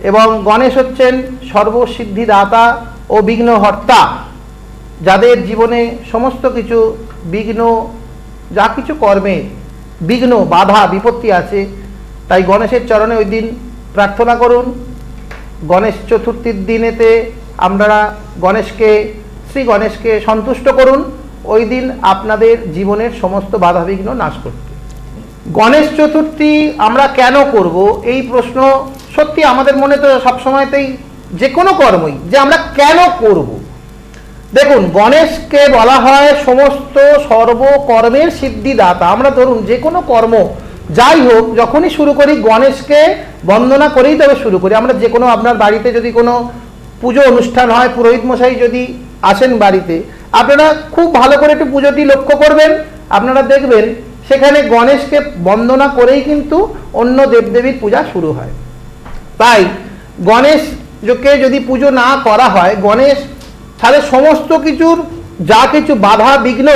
এবং গণেশ হচ্ছেন সর্বসিদ্ধিদাতা ও বিঘ্নহর্তা। যাদের জীবনে সমস্ত কিছু বিঘ্ন, যা কিছু কর্মে বিঘ্ন, বাধা, বিপত্তি আছে, তাই গণেশের চরণে ওই দিন প্রার্থনা করুন। গণেশ চতুর্থীর দিনেতে আমরা গণেশকে, শ্রী গণেশকে সন্তুষ্ট করুন। ওই দিন আপনাদের জীবনের সমস্ত বাধাবিঘ্ন নাশ করতে গণেশ চতুর্থী আমরা কেন করব? এই প্রশ্ন সত্যি আমাদের মনে তো সবসময়তেই যে কোনো কর্মই যে আমরা কেন করব। দেখুন, গণেশকে বলা হয় সমস্ত সর্বকর্মের সিদ্ধিদাতা। আমরা ধরুন যে কোনো কর্ম যাই হোক, যখনই শুরু করি গণেশকে বন্দনা করেই তবে শুরু করি। আমরা যে কোনো আপনার বাড়িতে যদি কোনো পুজো অনুষ্ঠান হয়, পুরোহিত মশাই যদি আসেন বাড়িতে, আপনারা খুব ভালো করে একটু পুজোটি লক্ষ্য করবেন। আপনারা দেখবেন সেখানে গণেশকে বন্দনা করেই কিন্তু অন্য দেবদেবীর পূজা শুরু হয়। তাই গণেশকে যদি পুজো না করা হয়, গণেশ তাহলে সমস্ত কিছুর যা কিছু বাধা বিঘ্ন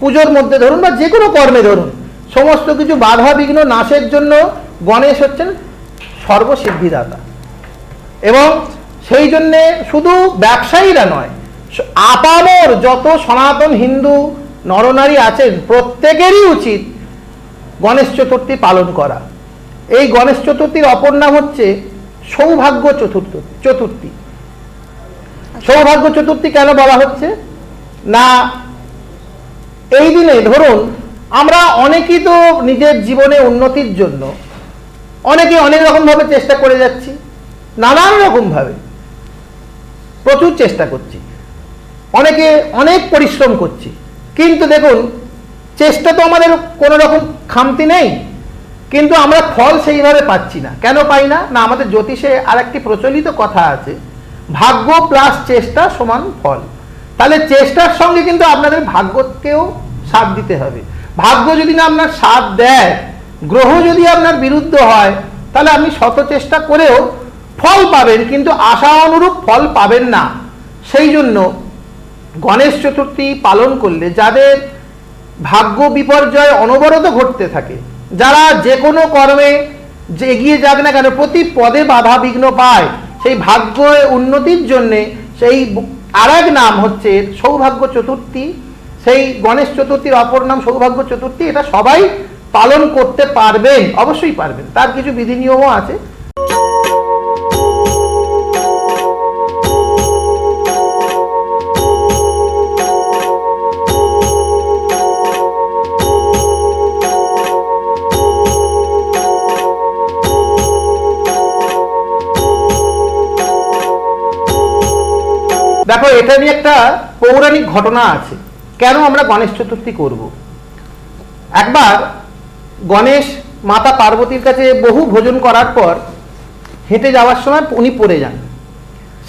পুজোর মধ্যে ধরুন বা যে কোনো কর্মে ধরুন, সমস্ত কিছু বাধা বিঘ্ন নাশের জন্য গণেশ হচ্ছেন সর্বসিদ্ধিদাতা। এবং সেই জন্যে শুধু ব্যবসায়ীরা নয়, আপামর যত সনাতন হিন্দু নরনারী আছেন, প্রত্যেকেরই উচিত গণেশ চতুর্থী পালন করা। এই গণেশ চতুর্থীর অপর নাম হচ্ছে সৌভাগ্য চতুর্থ, চতুর্থী। সৌভাগ্য চতুর্থী কেন বলা হচ্ছে? না, এই দিনে ধরুন, আমরা অনেকেই তো নিজের জীবনে উন্নতির জন্য অনেকে অনেক রকমভাবে চেষ্টা করে যাচ্ছি, নানান রকমভাবে প্রচুর চেষ্টা করছি। অনেকে অনেক পরিশ্রম করছি। কিন্তু দেখুন, চেষ্টা তো আমাদের কোনো রকম খামতি নেই। কিন্তু আমরা ফল সেইভাবে পাচ্ছি না। কেন পাই না? না, আমাদের জ্যোতিষে আর একটি প্রচলিত কথা আছে, ভাগ্য প্লাস চেষ্টা সমান ফল। তাহলে চেষ্টার সঙ্গে কিন্তু আপনাদের ভাগ্যকেও সাথ দিতে হবে। ভাগ্য যদি না আপনার সাথ দেয়, গ্রহ যদি আপনার বিরুদ্ধ হয়, তাহলে আপনি শত চেষ্টা করেও ফল পাবেন, কিন্তু আশা অনুরূপ ফল পাবেন না। সেই জন্য গণেশ চতুর্থী পালন করলে যাদের ভাগ্য বিপর্যয় অনবরত ঘটতে থাকে যারা যে কোনো কর্মে যে এগিয়ে যাক না কেন, প্রতি পদে বাধা বিঘ্ন পায়। সেই ভাগ্য উন্নতির জন্যে সেই আর নাম হচ্ছে সৌভাগ্য চতুর্থী। সেই গণেশ চতুর্থীর অপর নাম সৌভাগ্য চতুর্থী। এটা সবাই পালন করতে পারবেন, অবশ্যই পারবেন। তার কিছু বিধি নিয়মও আছে। দেখো, এটা নিয়ে একটা পৌরাণিক ঘটনা আছে। কেন আমরা গণেশ চতুর্থী করব? একবার গণেশ মাতা পার্বতীর কাছে বহু ভোজন করার পর হেঁটে যাওয়ার সময় উনি পড়ে যান।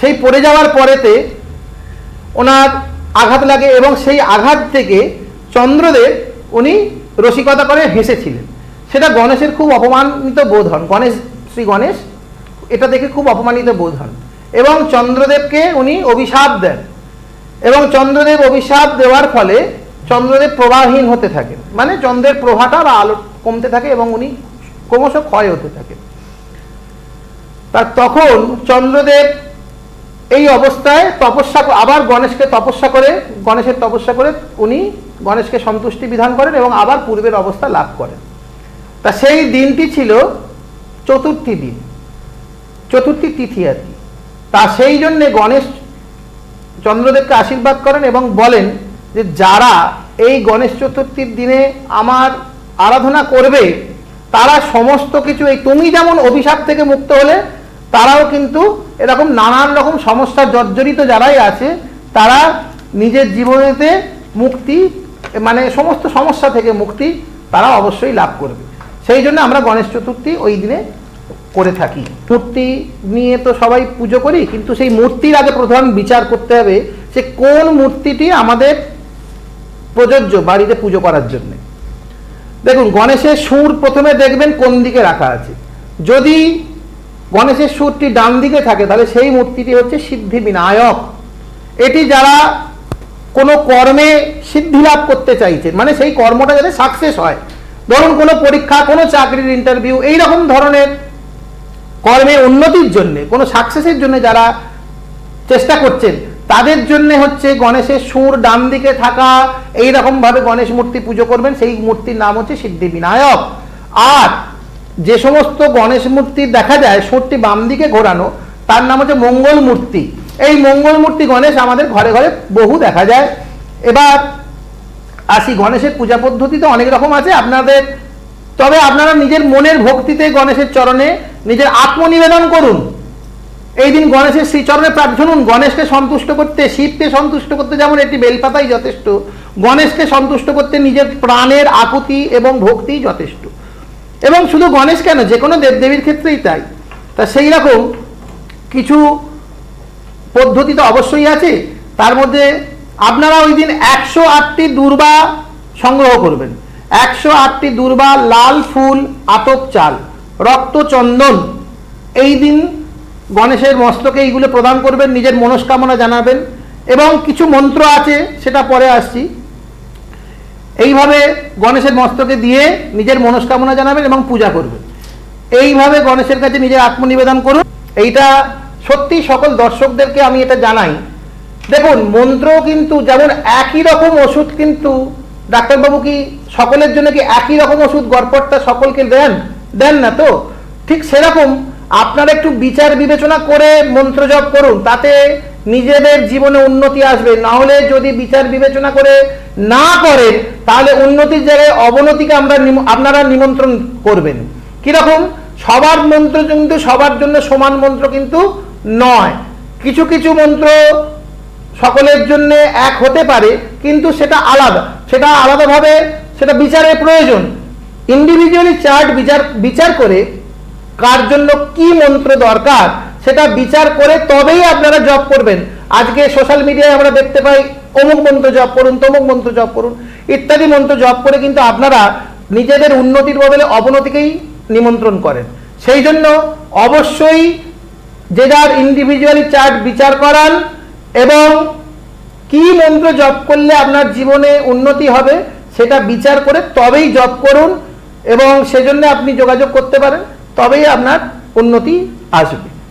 সেই পড়ে যাওয়ার পরেতে ওনার আঘাত লাগে এবং সেই আঘাত থেকে চন্দ্রদেব উনি রসিকতা করে হেসেছিলেন। সেটা গণেশের খুব অপমানিত বোধ হন। গণেশ, শ্রী গণেশ, এটা দেখে খুব অপমানিত বোধ হন। এবং চন্দ্রদেবকে উনি অভিশাপ দেন। এবং চন্দ্রদেব অভিশাপ দেওয়ার ফলে চন্দ্রদেব প্রবাহহীন হতে থাকেন মানে চন্দ্রের প্রভাটা বা আলো কমতে থাকে এবং উনি ক্রমশ ক্ষয় হতে থাকেন তার তখন চন্দ্রদেব এই অবস্থায় তপস্যা আবার গণেশকে তপস্যা করে, গণেশের তপস্যা করে উনি গণেশকে সন্তুষ্টি বিধান করেন এবং আবার পূর্বের অবস্থা লাভ করেন। তা সেই দিনটি ছিল চতুর্থী দিন। চতুর্থী তিথি আর কি। তা সেই জন্যে গণেশ চন্দ্রদেবকে আশীর্বাদ করেন এবং বলেন যে যারা এই গণেশ চতুর্থীর দিনে আমার আরাধনা করবে, তারা সমস্ত কিছু, এই তুমি যেমন অভিশাপ থেকে মুক্ত হলে, তারাও কিন্তু এরকম নানান রকম সমস্যা জর্জরিত যারাই আছে, তারা নিজের জীবনেতে মুক্তি মানে সমস্ত সমস্যা থেকে মুক্তি তারা অবশ্যই লাভ করবে। সেই জন্য আমরা গণেশ চতুর্থী ওই দিনে করে থাকি। মূর্তি নিয়ে তো সবাই পুজো করি, কিন্তু সেই মূর্তির আগে প্রধান বিচার করতে হবে যে কোন মূর্তিটি আমাদের প্রযোজ্য বাড়িতে পুজো করার জন্য। দেখুন, গণেশের সুর প্রথমে দেখবেন কোন দিকে রাখা আছে। যদি গণেশের সুরটি ডান দিকে থাকে, তাহলে সেই মূর্তিটি হচ্ছে সিদ্ধি বিনায়ক এটি যারা কোনো কর্মে সিদ্ধি লাভ করতে চাইছেন মানে সেই কর্মটা যাতে সাকসেস হয়। ধরুন কোনো পরীক্ষা, কোনো চাকরির ইন্টারভিউ এই রকম ধরনের কর্মে উন্নতির জন্য, কোনো সাকসেসের জন্য যারা চেষ্টা করছেন, তাদের জন্য হচ্ছে গণেশের সুর ডান দিকে থাকা এই ভাবে গণেশ মূর্তি পুজো করবেন, সেই মূর্তির নাম হচ্ছে সিদ্ধি বিনায়ক আর যে সমস্ত গণেশ মূর্তি দেখা যায়, সুরটি বাম দিকে ঘোরানো, তার নাম হচ্ছে মঙ্গল মূর্তি। এই মঙ্গল মূর্তি গণেশ আমাদের ঘরে ঘরে বহু দেখা যায়। এবার আসি, গণেশের পূজা পদ্ধতি তো অনেক রকম আছে, আপনাদের তবে আপনারা নিজের মনের ভক্তিতে গণেশের চরণে নিজের আত্মনিবেদন করুন। এই দিন গণেশের শ্রীচরণে শুনুন, গণেশকে সন্তুষ্ট করতে, শিবকে সন্তুষ্ট করতে যেমন একটি বেলপাতাই যথেষ্ট, গণেশকে সন্তুষ্ট করতে নিজের প্রাণের আকুতি এবং ভক্তি যথেষ্ট। এবং শুধু গণেশ কেন, যে কোনো দেবদেবীর ক্ষেত্রেই তাই। তা সেই রকম কিছু পদ্ধতি তো অবশ্যই আছে। তার মধ্যে আপনারা ওই দিন একশো আটটি দুর্বা সংগ্রহ করবেন। একশো আটটি দুর্বা লাল ফুল, আতপ চাল, রক্ত চন্দন। এই দিন গণেশের মস্তকে এইগুলো প্রদান করবেন, নিজের মনস্কামনা জানাবেন। এবং কিছু মন্ত্র আছে, সেটা পরে আসছি। এইভাবে গণেশের মস্তকে দিয়ে নিজের মনস্কামনা জানাবেন এবং পূজা করবেন। এইভাবে গণেশের কাছে নিজের আত্মনিবেদন করুন। এইটা সত্যি সকল দর্শকদেরকে আমি এটা জানাই। দেখুন মন্ত্র কিন্তু যেমন একই রকম ওষুধ কিন্তু ডাক্তারবাবু কি সকলের জন্য কি একই রকম ওষুধ গড়পড়টা সকলকে দেন? দেন না তো? ঠিক সেরকম আপনারা একটু বিচার বিবেচনা করে মন্ত্র জপ করুন, তাতে নিজেদের জীবনে উন্নতি আসবে। না হলে যদি বিচার বিবেচনা করে না করেন, তাহলে উন্নতির জায়গায় অবনতিকে আমরা আপনারা নিমন্ত্রণ করবেন। কীরকম? সবার মন্ত্র কিন্তু সবার জন্য সমান মন্ত্র কিন্তু নয়। কিছু কিছু মন্ত্র সকলের জন্য এক হতে পারে কিন্তু সেটা আলাদা। সেটা আলাদাভাবে সেটা বিচারের প্রয়োজন। ইন্ডিভিজুয়ালি চার্ট বিচার বিচার করে কার জন্য কি মন্ত্র দরকার, সেটা বিচার করে তবেই আপনারা জব করবেন। আজকে সোশ্যাল মিডিয়ায় আমরা দেখতে পাই, অমুক মন্ত্র জব করুন, তমুক মন্ত্র জব করুন, ইত্যাদি মন্ত্র জব করে কিন্তু আপনারা নিজেদের উন্নতির বদলে অবনতিকেই নিমন্ত্রণ করেন। সেই জন্য অবশ্যই যে যার ইন্ডিভিজুয়ালি চার্ট বিচার করান এবং কি মন্ত্র জপ করলে আপনার জীবনে উন্নতি হবে সেটা বিচার করে তবেই জপ করুন এবং সেজন্য আপনি যোগাযোগ করতে পারেন, তবেই আপনার উন্নতি আসবে।